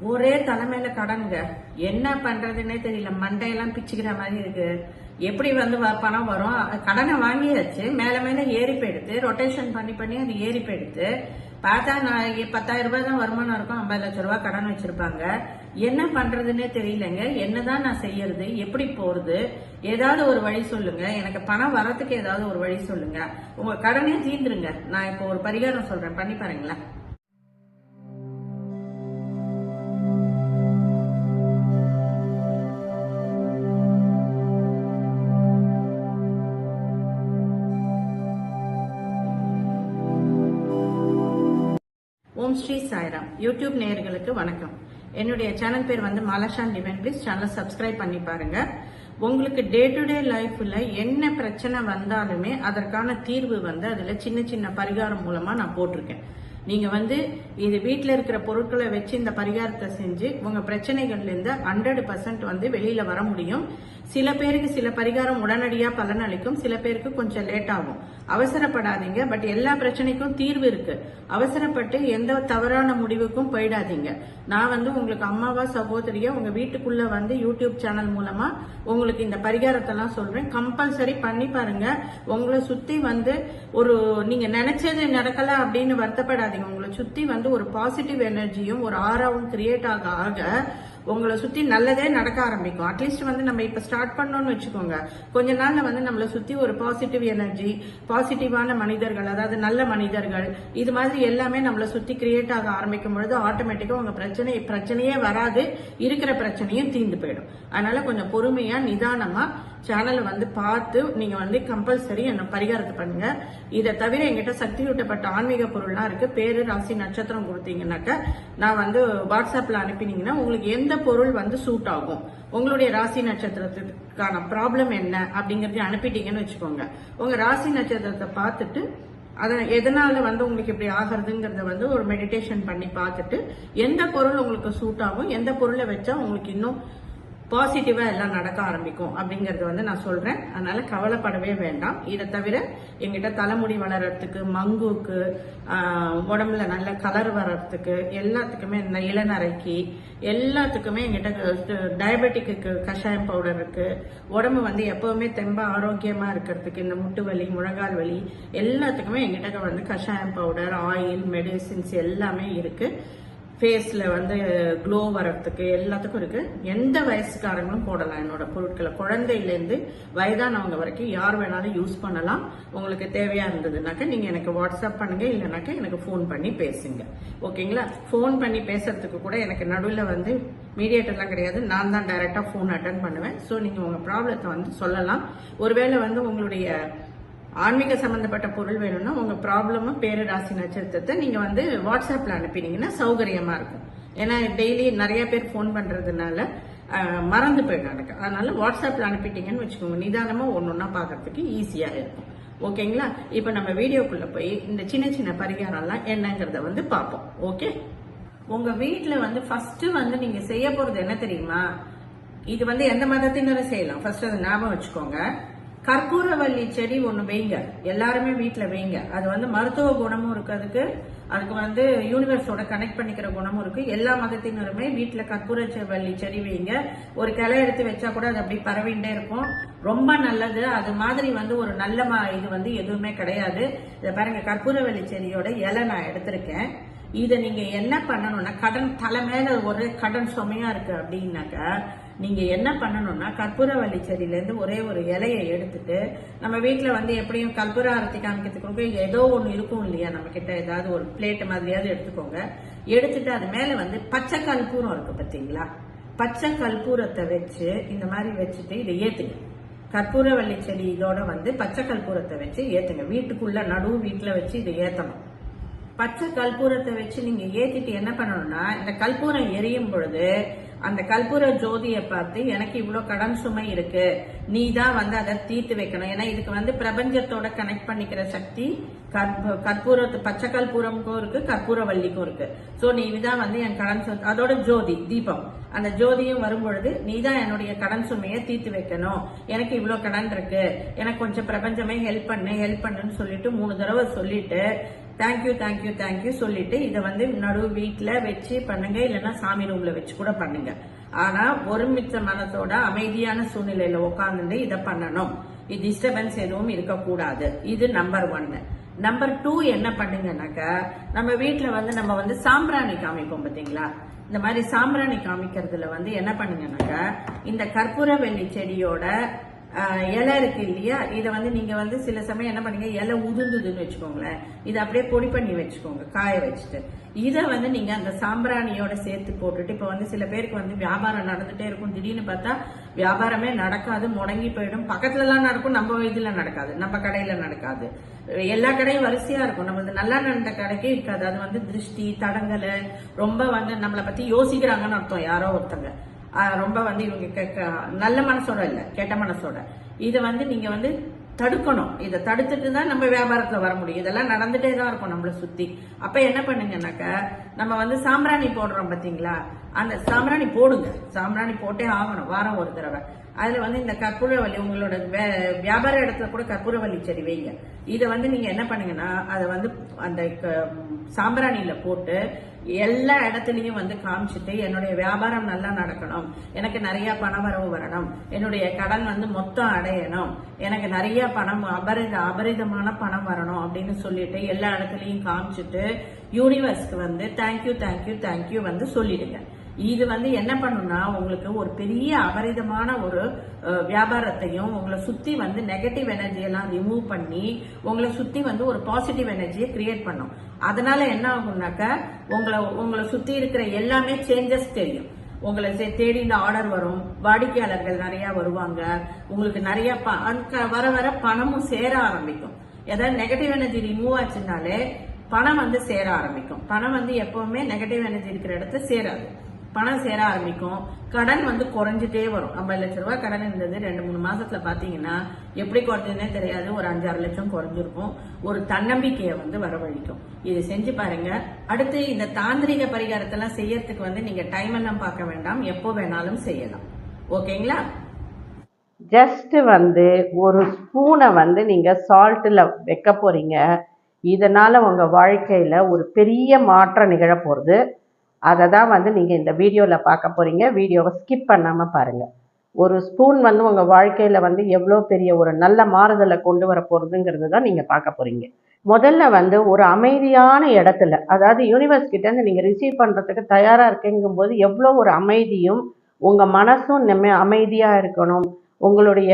ஒரே தலைமையில கடனுங்க. என்ன பண்றதுன்னே தெரியல. மண்டையெல்லாம் பிச்சுக்கிற மாதிரி இருக்கு. எப்படி வந்து வ- பணம் வரும்? கடனை வாங்கியாச்சு. மேல மேல ஏறி போயிடுது. ரொட்டேஷன் பண்ணி பண்ணி அது ஏறி போயிடுது. பார்த்தா நான் பத்தாயிரம் ரூபாய் தான் வருமானம் இருக்கும். ஐம்பது லட்ச ரூபாய் கடன் வச்சிருப்பாங்க. என்ன பண்றதுன்னே தெரியலங்க. என்னதான் நான் செய்யறது? எப்படி போறது? ஏதாவது ஒரு வழி சொல்லுங்க. எனக்கு பணம் வரத்துக்கு ஏதாவது ஒரு வழி சொல்லுங்க. உங்க கடனே தீர்ந்துருங்க. நான் இப்போ ஒரு பரிகாரம் சொல்றேன். பண்ணி பாருங்களேன். ஓம் ஸ்ரீ சாய்ராம். யூடியூப் நேயர்களுக்கு வணக்கம். என்னுடைய சேனல் பேர் வந்து மாலஷான் டிவன் பிளீஸ். சேனலை சப்ஸ்கிரைப் பண்ணி பாருங்க. உங்களுக்கு டே டு டே லைஃப்ல என்ன பிரச்சனை வந்தாலுமே அதற்கான தீர்வு வந்து அதுல சின்ன சின்ன பரிகாரம் மூலமா நான் போட்டிருக்கேன். நீங்க வந்து இது வீட்டில் இருக்கிற பொருட்களை வச்சு இந்த பரிகாரத்தை செஞ்சு உங்க பிரச்சனைகள்ல இருந்து ஹண்ட்ரட் பர்சன்ட் வந்து வெளியில வர முடியும். சில பேருக்கு சில பரிகாரம் உடனடியா பலன் அளிக்கும் சில பேருக்கு கொஞ்சம் லேட் ஆகும். அவசரப்படாதீங்க பட் எல்லா பிரச்சனைக்கும் தீர்வு இருக்கு. அவசரப்பட்டு எந்த தவறான முடிவுக்கும் போயிடாதீங்க. நான் வந்து உங்களுக்கு அம்மாவா சகோதரியா உங்க வீட்டுக்குள்ள வந்து யூடியூப் சேனல் மூலமா உங்களுக்கு இந்த பரிகாரத்தை எல்லாம் சொல்றேன். கம்பல்சரி பண்ணி பாருங்க. உங்களை சுத்தி வந்து ஒரு நீங்க நினைச்சது நடக்கல அப்படின்னு வருத்தப்படாதீங்க. உங்களை சுத்தி வந்து ஒரு பாசிட்டிவ் எனர்ஜியும் ஒரு ஆறாவும் கிரியேட் ஆக ஆக உங்களை சுத்தி நல்லதே நடக்க ஆரம்பிக்கும். அட்லீஸ்ட் வந்து நம்ம இப்ப ஸ்டார்ட் பண்ணோம்னு வச்சுக்கோங்க. கொஞ்ச நாள்ல வந்து நம்மளை சுத்தி ஒரு பாசிட்டிவ் எனர்ஜி பாசிட்டிவான மனிதர்கள் அதாவது நல்ல மனிதர்கள் இது மாதிரி எல்லாமே நம்மளை சுத்தி கிரியேட் ஆக ஆரம்பிக்கும் பொழுது ஆட்டோமேட்டிக்கா உங்க பிரச்சனை பிரச்சனையே வராது. இருக்கிற பிரச்சனையும் தீர்ந்து போயிடும். அதனால கொஞ்சம் பொறுமையா நிதானமா சேனலை வந்து பார்த்து நீங்கள் வந்து கம்பல்சரி என்ன பரிகாரத்தை பண்ணுங்க. இதை தவிர எங்கிட்ட சக்தி ஊட்டப்பட்ட ஆன்மீக பொருள்லாம் இருக்கு. பேரு ராசி நட்சத்திரம் கொடுத்தீங்கன்னாக்க நான் வந்து வாட்ஸ்அப்பில் அனுப்பினீங்கன்னா உங்களுக்கு எந்த பொருள் வந்து சூட் ஆகும்? உங்களுடைய ராசி நட்சத்திரத்துக்கான ப்ராப்ளம் என்ன அப்படிங்கறதையும் அனுப்பிட்டீங்கன்னு வச்சுக்கோங்க. உங்க ராசி நட்சத்திரத்தை பார்த்துட்டு அதை எதனால வந்து உங்களுக்கு இப்படி ஆகிறதுங்கிறத வந்து ஒரு மெடிடேஷன் பண்ணி பார்த்துட்டு எந்த பொருள் உங்களுக்கு சூட் ஆகும்? எந்த பொருளை வச்சா உங்களுக்கு இன்னும் பாசிட்டிவாக எல்லாம் நடக்க ஆரம்பிக்கும் அப்படிங்கறது வந்து நான் சொல்றேன். அதனால கவலைப்படவே வேண்டாம். இதை தவிர எங்கிட்ட தலைமுடி வளர்றதுக்கு மங்குக்கு உடம்புல நல்ல கலர் வர்றதுக்கு எல்லாத்துக்குமே இந்த இளநரைக்கு எல்லாத்துக்குமே எங்கிட்ட டயபெட்டிக்கு கஷாயம் பவுடர் இருக்கு. உடம்பு வந்து எப்பவுமே தெம்ப ஆரோக்கியமா இருக்கிறதுக்கு இந்த முட்டு வலி முழங்கால் வலி எல்லாத்துக்குமே எங்கிட்ட வந்து கஷாயம் பவுடர் ஆயில் மெடிசின்ஸ் எல்லாமே இருக்கு. ஃபேஸில் வந்து க்ளோ வர்றதுக்கு எல்லாத்துக்கும் இருக்கு. எந்த வயசுக்காரங்களும் போடலாம் என்னோட பொருட்களை. குழந்தையிலேருந்து வயதானவங்க வரைக்கும் யார் வேணாலும் யூஸ் பண்ணலாம். உங்களுக்கு தேவையாக இருந்ததுனாக்க நீங்கள் எனக்கு வாட்ஸ்அப் பண்ணுங்கள் இல்லைனாக்கா எனக்கு ஃபோன் பண்ணி பேசுங்க. ஓகேங்களா? ஃபோன் பண்ணி பேசுறதுக்கு கூட எனக்கு நடுவில் வந்து மீடியேட்டர்லாம் கிடையாது. நான் தான் டைரெக்டாக ஃபோன் அட்டன் பண்ணுவேன். ஸோ நீங்கள் உங்கள் ப்ராப்ளத்தை வந்து சொல்லலாம். ஒருவேளை வந்து உங்களுடைய ஆன்மீக சம்பந்தப்பட்ட பொருள் வேணும்னா உங்க ப்ராப்ளமும் பேரராசி நட்சத்திரத்தை நீங்க வந்து வாட்ஸ்அப்ல அனுப்பினீங்கன்னா சௌகரியமா இருக்கும். ஏன்னா டெய்லி நிறைய பேர் ஃபோன் பண்றதுனால மறந்து போயிடும் அதனால வாட்ஸ்அப்ல அனுப்பிட்டீங்கன்னு வச்சுக்கோங்க. நிதானமா ஒன்னொன்னா பார்க்கறதுக்கு ஈஸியா இருக்கும். ஓகேங்களா? இப்போ நம்ம வீடியோக்குள்ள போய் இந்த சின்ன சின்ன பரிகாரம்லாம் என்னங்கிறத வந்து பார்ப்போம். ஓகே? உங்க வீட்டில் வந்து ஃபர்ஸ்ட் வந்து நீங்க செய்ய போறது என்ன தெரியுமா? இது வந்து எந்த மதத்தினரும் செய்யலாம். ஃபர்ஸ்ட் அதை ஞாபகம் வச்சுக்கோங்க. கற்பூரவள்ளி செடி ஒன்று வைங்க. எல்லாருமே வீட்டில் வைங்க. அது வந்து மருத்துவ குணமும் இருக்கிறதுக்கு அதுக்கு. வந்து யூனிவர்ஸோட கனெக்ட் பண்ணிக்கிற குணமும் இருக்கு. எல்லா மதத்தினருமே வீட்டில் கற்பூர வள்ளி செடி வைங்க. ஒரு கிளை எடுத்து வச்சா கூட அது அப்படி பரவிண்டே இருக்கும். ரொம்ப நல்லது. அது மாதிரி வந்து ஒரு நல்ல இது வந்து எதுவுமே கிடையாது. இதை பாருங்க கற்பூரவள்ளி செடியோட இலை நான் எடுத்திருக்கேன். இதை நீங்க என்ன பண்ணணும்னா கடன் தலை மேல ஒரு கடன் சுமையா இருக்கு அப்படின்னாக்கா நீங்க என்ன பண்ணணும்னா கற்பூரவள்ளி செடியில இருந்து ஒரே ஒரு இலையை எடுத்துட்டு நம்ம வீட்டில் வந்து எப்படியும் கற்பூர ஆரத்தி காமிக்கிறதுக்கு ஏதோ ஒண்ணு இருக்கும் இல்லையா? நம்ம கிட்ட ஏதாவது ஒரு பிளேட் மாதிரியாவது எடுத்துக்கோங்க. எடுத்துட்டு அது மேல வந்து பச்சை கற்பூரம் இருக்கு பாத்தீங்களா பச்சை கற்பூரத்தை வச்சு இந்த மாதிரி வச்சுட்டு இதை ஏத்துங்க. கற்பூரவள்ளி செடி இதோட வந்து பச்சை கற்பூரத்தை வச்சு ஏத்துங்க. வீட்டுக்குள்ள நடு வீட்டுல வச்சு இதை ஏத்தணும். பச்சை கற்பூரத்தை வச்சு நீங்க ஏத்திட்டு என்ன பண்ணணும்னா இந்த கற்பூரம் எரியும் பொழுது அந்த கற்பூர ஜோதியை பார்த்து எனக்கு இவ்வளவு கடன் சுமை இருக்கு. நீ தான் வந்து அதை தீர்த்து வைக்கணும். ஏன்னா இதுக்கு வந்து பிரபஞ்சத்தோட கனெக்ட் பண்ணிக்கிற சக்தி கற்பூர கற்பூரத்து பச்சை கற்பூரமுக்கும் இருக்கு கற்பூரவல்லிக்கும் இருக்கு. சோ நீ தான் வந்து என் கடன் சு- அதோட ஜோதி தீபம். அந்த ஜோதியும் வரும்பொழுது நீ தான் என்னுடைய கடன் சுமையை தீர்த்து வைக்கணும். எனக்கு இவ்வளவு கடன் இருக்கு. எனக்கு கொஞ்சம் பிரபஞ்சமே ஹெல்ப் பண்ணு ஹெல்ப் பண்ணுன்னு சொல்லிட்டு மூணு தடவை சொல்லிட்டு தேங்க்யூ தேங்க்யூ தேங்க்யூ சொல்லிட்டு இதை வந்து நடு வீட்டில் வச்சு பண்ணுங்க இல்லைன்னா சாமி ரூம்ல வச்சு கூட பண்ணுங்க. ஆனா ஒருமித்த மனத்தோட அமைதியான சூழ்நிலையில உட்காந்துட்டு இதை பண்ணணும். இது டிஸ்டர்பன்ஸ் எதுவும் இருக்கக்கூடாது. இது நம்பர் ஒன்னு நம்பர் டூ என்ன பண்ணுங்கன்னாக்கா நம்ம வீட்டில் வந்து நம்ம வந்து சாம்பிராணி காமிப்போம் பார்த்தீங்களா? இந்த மாதிரி சாம்பிராணி காமிக்கிறதுல வந்து என்ன பண்ணுங்கனாக்க இந்த கற்பூர வெள்ளி செடியோட இலை இருக்கு இல்லையா? இதை வந்து நீங்க வந்து சில சமயம் என்ன பண்ணுங்க? இலை உதிர்ந்ததுன்னு வச்சுக்கோங்களேன். இதை அப்படியே பொடி பண்ணி வச்சுக்கோங்க காய வச்சுட்டு. இதை வந்து நீங்க அந்த சாம்பிராணியோட சேர்த்து போட்டுட்டு இப்போ வந்து சில பேருக்கு வந்து வியாபாரம் நடந்துட்டே இருக்கும். திடீர்னு பார்த்தா வியாபாரமே நடக்காது முடங்கி போயிடும். பக்கத்துல எல்லாம் நடக்கும் நம்ம இதுல நடக்காது நம்ம கடையில நடக்காது. எல்லா கடையும் வரிசையா இருக்கும். நம்மளது நல்லா நடந்த கடைக்கே இருக்காது. அது வந்து திருஷ்டி தடங்கல் ரொம்ப வந்து நம்மளை பத்தி யோசிக்கிறாங்கன்னு அர்த்தம். யாரோ ஒருத்தங்க. ரொம்ப வந்து இவங்க கெ- நல்ல மனசோட இல்ல கெட்ட மனசோட. இதை வந்து நீங்க வந்து தடுக்கணும். இதை தடுத்துட்டு தான் நம்ம வியாபாரத்துல வர முடியும். இதெல்லாம் நடந்துட்டே தான் இருக்கும் நம்மள சுத்தி. அப்ப என்ன பண்ணுங்கனாக்க நம்ம வந்து சாம்பிராணி போடுறோம் பாத்தீங்களா? அந்த சாம்பிராணி போடுங்க. சாம்பிராணி போட்டே ஆகணும் வாரம் ஒரு தடவை. அதில் வந்து இந்த கற்பூரவல்லி உங்களோட வே- வியாபார இடத்துல கூட கற்பூரவல்லி செடி வைங்க. இதை வந்து நீங்கள் என்ன பண்ணுங்கன்னா அதை வந்து அந்த க- போட்டு எல்லா இடத்துலையும் வந்து காமிச்சிட்டு என்னுடைய வியாபாரம் நல்லா நடக்கணும். எனக்கு நிறைய பண வரவு வரணும். என்னுடைய கடன் வந்து மொத்தம் அடையணும். எனக்கு நிறைய பணம் அபரித அபரிதமான பணம் வரணும் அப்படின்னு சொல்லிட்டு எல்லா இடத்துலையும் காமிச்சிட்டு யூனிவர்ஸ்க்கு வந்து தேங்க்யூ தேங்க்யூ தேங்க்யூ வந்து சொல்லிடுங்க. இது வந்து என்ன பண்ணும்னா உங்களுக்கு ஒரு பெரிய அபரிதமான ஒரு வியாபாரத்தையும் உங்களை சுத்தி வந்து நெகட்டிவ் எனர்ஜியெல்லாம் ரிமூவ் பண்ணி உங்களை சுத்தி வந்து ஒரு பாசிட்டிவ் எனர்ஜியை கிரியேட் பண்ணும். அதனால என்ன ஆகும்னாக்கா உங்களை உங்களை சுத்தி இருக்கிற எல்லாமே சேஞ்சஸ் தெரியும். உங்களை தே- தேடி இந்த ஆர்டர் வரும். வாடிக்கையாளர்கள் நிறைய வருவாங்க. உங்களுக்கு நிறைய ப- வர வர பணமும் சேர ஆரம்பிக்கும். ஏதாவது நெகட்டிவ் எனர்ஜி ரிமூவ் ஆச்சுனாலே பணம் வந்து சேர ஆரம்பிக்கும். பணம் வந்து எப்பவுமே நெகட்டிவ் எனர்ஜி இருக்கிற இடத்துல சேராது. பணம் சேர ஆரம்பிக்கும். கடன் வந்து குறைஞ்சிட்டே வரும். ஐம்பது லட்ச ரூபாய் கடன் இருந்தது ரெண்டு மூணு மாசத்துல பாத்தீங்கன்னா எப்படி குறைஞ்சதுன்னே தெரியாது. ஒரு அஞ்சாறு லட்சம் குறைஞ்சிருக்கும். ஒரு தன்னம்பிக்கையை வந்து வரவழிக்கும். இது செஞ்சு பாருங்க. அடுத்து இந்த தாந்திரிக பரிகாரத்தெல்லாம் செய்யறதுக்கு வந்து நீங்க டைம் எல்லாம் பார்க்க வேண்டாம். எப்போ வேணாலும் செய்யலாம். ஓகேங்களா? ஜஸ்ட் வந்து ஒரு ஸ்பூனை வந்து நீங்கள் சால்ட்டில் வைக்க போகிறீங்க இதனால் உங்கள் வாழ்க்கையில் ஒரு பெரிய மாற்றம் நிகழ போறது. அதை தான் வந்து நீங்கள் இந்த வீடியோவில் பார்க்க போகிறீங்க வீடியோவை ஸ்கிப் பண்ணாமல் பாருங்கள் ஒரு ஸ்பூன் வந்து உங்கள் வாழ்க்கையில் வந்து எவ்வளோ பெரிய ஒரு நல்ல மாறுதலை கொண்டு வர போகிறதுங்கிறது தான் நீங்கள் பார்க்க போகிறீங்க முதல்ல வந்து ஒரு அமைதியான இடத்துல அதாவது யூனிவர்ஸ் கிட்டேருந்து நீங்கள் ரிசீவ் பண்ணுறதுக்கு தயாராக இருக்கீங்கும்போது எவ்வளோ ஒரு அமைதியும் உங்கள் மனசும் நிம்ம அமைதியாக இருக்கணும். உங்களுடைய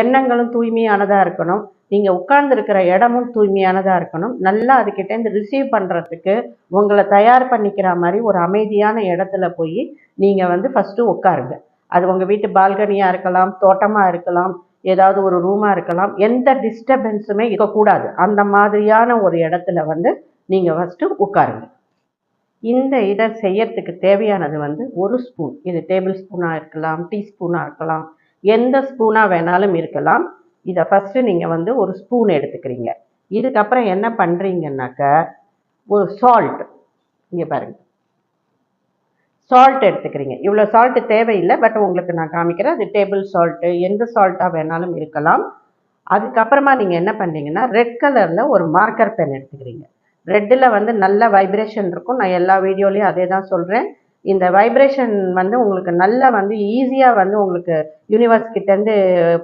எண்ணங்களும் தூய்மையானதாக இருக்கணும். நீங்கள் உட்கார்ந்துருக்கிற இடமும் தூய்மையானதாக இருக்கணும். நல்லா அதுக்கிட்டேருந்து ரிசீவ் பண்ணுறதுக்கு உங்களை தயார் பண்ணிக்கிற மாதிரி ஒரு அமைதியான இடத்துல போய் நீங்கள் வந்து ஃபஸ்ட்டு உட்காருங்க. அது உங்கள் வீட்டு பால்கனியாக இருக்கலாம் தோட்டமாக இருக்கலாம் ஏதாவது ஒரு ரூமாக இருக்கலாம் எந்த டிஸ்டர்பன்ஸுமே இருக்கக்கூடாது அந்த மாதிரியான ஒரு இடத்துல வந்து நீங்கள் ஃபஸ்ட்டு உட்காருங்க. இந்த இதை செய்யறதுக்கு தேவையானது வந்து ஒரு ஸ்பூன் இது டேபிள் ஸ்பூனாக இருக்கலாம் டீஸ்பூனாக இருக்கலாம் எந்த ஸ்பூனாக வேணாலும் இருக்கலாம். இதை ஃபஸ்ட்டு நீங்கள் வந்து ஒரு ஸ்பூன் எடுத்துக்கிறீங்க. இதுக்கப்புறம் என்ன பண்ணுறீங்கன்னாக்க ஒரு சால்ட் இங்கே பாருங்கள் சால்ட் எடுத்துக்கிறீங்க. இவ்வளோ சால்ட்டு தேவையில்லை பட் உங்களுக்கு நான் காமிக்கிறேன். அது டேபிள் சால்ட்டு எந்த சால்ட்டாக வேணாலும் இருக்கலாம். அதுக்கப்புறமா நீங்கள் என்ன பண்ணுறீங்கன்னா ரெட் கலரில் ஒரு மார்க்கர் பென் எடுத்துக்கிறீங்க. ரெட்டில் வந்து நல்ல வைப்ரேஷன் இருக்கும். நான் எல்லா வீடியோலையும் அதே தான் சொல்கிறேன் இந்த வைப்ரேஷன் வந்து உங்களுக்கு நல்லா வந்து ஈஸியாக வந்து உங்களுக்கு யூனிவர்ஸ் கிட்டேருந்து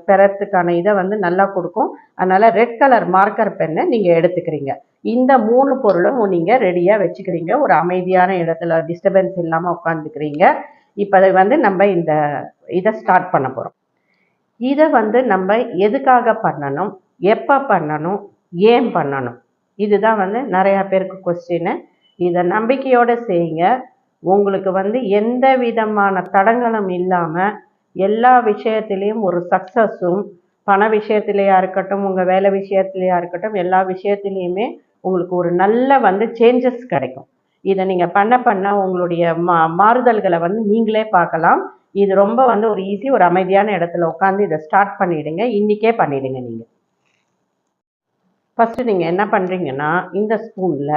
பெறத்துக்கான இதை வந்து நல்லா கொடுக்கும். அதனால் ரெட் கலர் மார்க்கர் பென்னை நீங்கள் எடுத்துக்கிறீங்க. இந்த மூணு பொருளும் நீங்கள் ரெடியாக வச்சுக்கிறீங்க. ஒரு அமைதியான இடத்துல டிஸ்டர்பன்ஸ் இல்லாமல் உட்காந்துக்கிறீங்க இப்போ அதை வந்து நம்ம இந்த இதை ஸ்டார்ட் பண்ண போகிறோம் இதை வந்து நம்ம எதுக்காக பண்ணணும்? எப்போ பண்ணணும்? ஏன் பண்ணணும்? இதுதான் வந்து நிறையா பேருக்கு கொஸ்டின் இதை நம்பிக்கையோடு செய்யுங்க. உங்களுக்கு வந்து எந்த விதமான தடங்களும் இல்லாமல் எல்லா விஷயத்திலையும் ஒரு சக்ஸஸும் பண விஷயத்திலையா இருக்கட்டும் உங்கள் வேலை விஷயத்துலையா இருக்கட்டும் எல்லா விஷயத்துலேயுமே உங்களுக்கு ஒரு நல்ல வந்து சேஞ்சஸ் கிடைக்கும். இதை நீங்கள் பண்ண பண்ண உங்களுடைய மா மாறுதல்களை வந்து நீங்களே பார்க்கலாம். இது ரொம்ப வந்து ஒரு ஈஸி ஒரு அமைதியான இடத்துல உட்காந்து இதை ஸ்டார்ட் பண்ணிவிடுங்க இன்றைக்கே பண்ணிடுங்க நீங்கள் ஃபஸ்ட்டு நீங்கள் என்ன பண்ணுறீங்கன்னா இந்த ஸ்பூனில்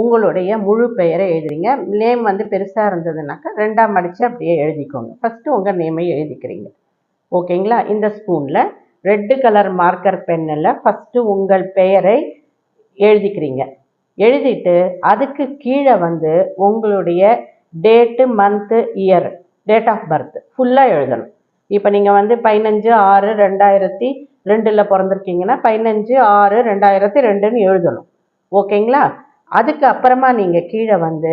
உங்களுடைய முழு பெயரை எழுதுறீங்க. நேம் வந்து பெருசாக இருந்ததுனாக்கா ரெண்டாம் அடித்து அப்படியே எழுதிக்கோங்க. ஃபஸ்ட்டு உங்கள் நேமை எழுதிக்கிறீங்க. ஓகேங்களா? இந்த ஸ்பூனில் ரெட்டு கலர் மார்க்கர் பென்னில் ஃபஸ்ட்டு உங்கள் பெயரை எழுதிக்கிறீங்க. எழுதிட்டு அதுக்கு கீழே வந்து உங்களுடைய date month year date of birth ஃபுல்லாக எழுதணும். இப்போ நீங்கள் வந்து பதினஞ்சு ஆறு ரெண்டாயிரத்தி ரெண்டில் பிறந்திருக்கீங்கன்னா பதினஞ்சு ஆறு ரெண்டாயிரத்தி ரெண்டுன்னு எழுதணும். ஓகேங்களா? அதுக்கு அப்புறமா நீங்கள் கீழே வந்து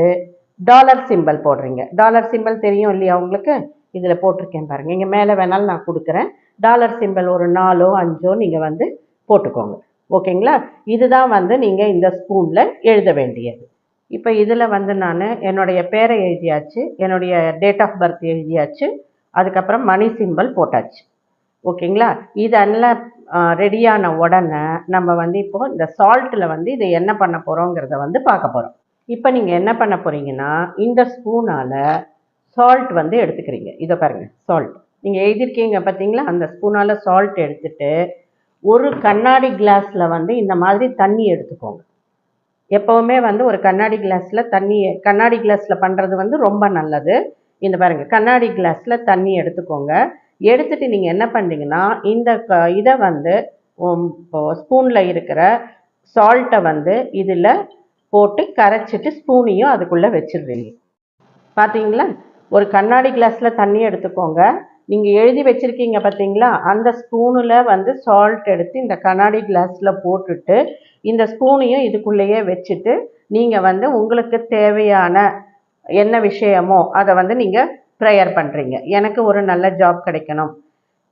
டாலர் சிம்பல் போடுறீங்க. டாலர் சிம்பல் தெரியும் இல்லையா உங்களுக்கு? இதில் போட்டிருக்கேன் பாருங்கள் இங்கே மேலே வேணாலும் நான் கொடுக்குறேன். டாலர் சிம்பல் ஒரு நாலோ அஞ்சோ நீங்கள் வந்து போட்டுக்கோங்க. ஓகேங்களா இதுதான் வந்து நீங்கள் இந்த ஸ்பூனில் எழுத வேண்டியது. இப்போ இதில் வந்து நான் என்னுடைய பேரை எழுதியாச்சு என்னுடைய டேட் ஆஃப் பர்த் எழுதியாச்சு அதுக்கப்புறம் மணி சிம்பல் போட்டாச்சு. ஓகேங்களா இதெல்லாம் ரெடியான உடனே நம்ம வந்து இப்போது இந்த சால்ட்டில் வந்து இதை என்ன பண்ண போகிறோங்கிறத வந்து பார்க்க போகிறோம் இப்போ நீங்கள் என்ன பண்ண போகிறீங்கன்னா இந்த ஸ்பூனால் சால்ட் வந்து எடுத்துக்கிறீங்க. இதை பாருங்கள் சால்ட் நீங்கள் எழுதியிருக்கீங்க பார்த்தீங்களா? அந்த ஸ்பூனால் சால்ட் எடுத்துட்டு ஒரு கண்ணாடி கிளாஸில் வந்து இந்த மாதிரி தண்ணி எடுத்துக்கோங்க. எப்போவுமே வந்து ஒரு கண்ணாடி கிளாஸில் தண்ணி கண்ணாடி கிளாஸில் பண்ணுறது வந்து ரொம்ப நல்லது. இந்த பாருங்கள் கண்ணாடி கிளாஸில் தண்ணி எடுத்துக்கோங்க. எடுத்துட்டு நீங்கள் என்ன பண்ணுறீங்கன்னா இந்த க இதை வந்து ஸ்பூனில் இருக்கிற சால்ட்டை வந்து இதில் போட்டு கரைச்சிட்டு ஸ்பூனையும் அதுக்குள்ளே வச்சிடுறீங்க. பார்த்தீங்களா ஒரு கண்ணாடி கிளாஸில் தண்ணி எடுத்துக்கோங்க. நீங்கள் எழுதி வச்சுருக்கீங்க பார்த்தீங்களா அந்த ஸ்பூனில் வந்து சால்ட் எடுத்து இந்த கண்ணாடி கிளாஸில் போட்டுட்டு இந்த ஸ்பூனையும் இதுக்குள்ளேயே வச்சுட்டு நீங்கள் வந்து உங்களுக்கு தேவையான என்ன விஷயமோ அதை வந்து நீங்கள் ப்ரேயர் பண்ணுறீங்க எனக்கு ஒரு நல்ல ஜாப் கிடைக்கணும்.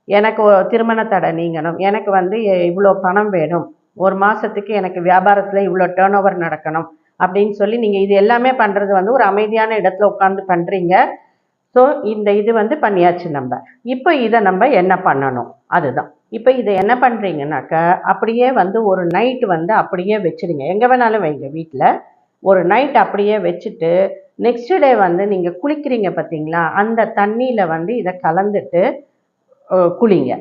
எனக்கு திருமண தடை நீங்கணும். எனக்கு வந்து எ- இவ்வளோ பணம் வேணும். ஒரு மாதத்துக்கு எனக்கு வியாபாரத்தில் இவ்வளோ டேர்ன் ஓவர் நடக்கணும் அப்படின்னு சொல்லி நீங்கள் இது எல்லாமே பண்ணுறது வந்து ஒரு அமைதியான இடத்துல உட்காந்து பண்ணுறீங்க ஸோ இந்த இது வந்து பண்ணியாச்சு நம்ம. இப்போ இதை நம்ம என்ன பண்ணணும்? அதுதான். இப்போ இதை என்ன பண்ணுறீங்கனாக்கா அப்படியே வந்து ஒரு நைட் வந்து அப்படியே வச்சுருங்க எங்கே வேணாலும் வைங்க வீட்டில் ஒரு நைட் அப்படியே வச்சுட்டு நெக்ஸ்ட் டே வந்து நீங்கள் குளிக்கிறீங்க பார்த்தீங்களா அந்த தண்ணியில் வந்து இதை கலந்துட்டு குளிங்க.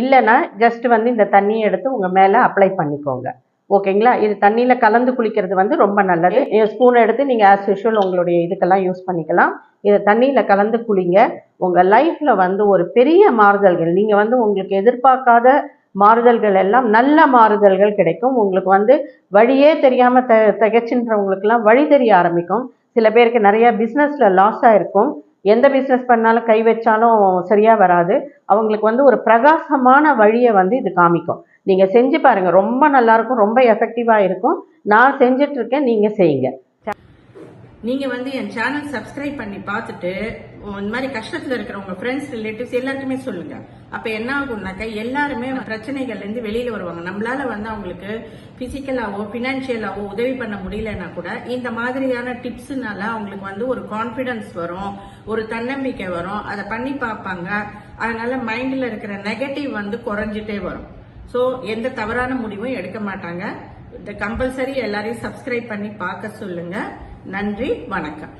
இல்லைன்னா ஜஸ்ட் வந்து இந்த தண்ணியை எடுத்து உங்கள் மேலே அப்ளை பண்ணிக்கோங்க. ஓகேங்களா இது தண்ணியில் கலந்து குளிக்கிறது வந்து ரொம்ப நல்லது. ஸ்பூன் எடுத்து நீங்கள் ஆஸ் யூஷுவல் உங்களுடைய இதுக்கெல்லாம் யூஸ் பண்ணிக்கலாம். இதை தண்ணியில் கலந்து குளிங்க. உங்கள் லைஃப்பில் வந்து ஒரு பெரிய மாறுதல்கள் நீங்கள் வந்து உங்களுக்கு எதிர்பார்க்காத மாறுதல்கள் எல்லாம் நல்ல மாறுதல்கள் கிடைக்கும். உங்களுக்கு வந்து வழியே தெரியாமல் த திகச்சுன்றவங்களுக்கெல்லாம் வழி தெரிய ஆரம்பிக்கும். சில பேருக்கு நிறைய பிஸ்னஸில் லாஸ் ஆகிருக்கும் எந்த பிஸ்னஸ் பண்ணாலும் கை வச்சாலும் சரியாக வராது. அவங்களுக்கு வந்து ஒரு பிரகாசமான வழியை வந்து இது காமிக்கும். நீங்கள் செஞ்சு பாருங்கள் ரொம்ப நல்லாயிருக்கும் ரொம்ப எஃபெக்டிவாக இருக்கும். நான் செஞ்சுட்டு இருக்கேன். நீங்கள் செய்யுங்க. நீங்க வந்து என் சேனல் சப்ஸ்கிரைப் பண்ணி பார்த்துட்டு இந்த மாதிரி கஷ்டத்துல இருக்கிற உங்க ஃப்ரெண்ட்ஸ் ரிலேட்டிவ்ஸ் எல்லாருக்குமே சொல்லுங்க. அப்ப என்ன ஆகும்னாக்கா எல்லாருமே பிரச்சனைகள்ல இருந்து வெளியில வருவாங்க. நம்மளால வந்து அவங்களுக்கு பிசிக்கலாவோ பினான்சியலாவோ உதவி பண்ண முடியலன்னா கூட இந்த மாதிரியான டிப்ஸ்னால அவங்களுக்கு வந்து ஒரு கான்பிடன்ஸ் வரும் ஒரு தன்னம்பிக்கை வரும். அதை பண்ணி பார்ப்பாங்க. அதனால மைண்ட்ல இருக்கிற நெகட்டிவ் வந்து குறைஞ்சிட்டே வரும். ஸோ எந்த தவறான முடிவும் எடுக்க மாட்டாங்க. இந்த கம்பல்சரி எல்லாரையும் சப்ஸ்கிரைப் பண்ணி பார்க்க சொல்லுங்க. நன்றி வணக்கம்.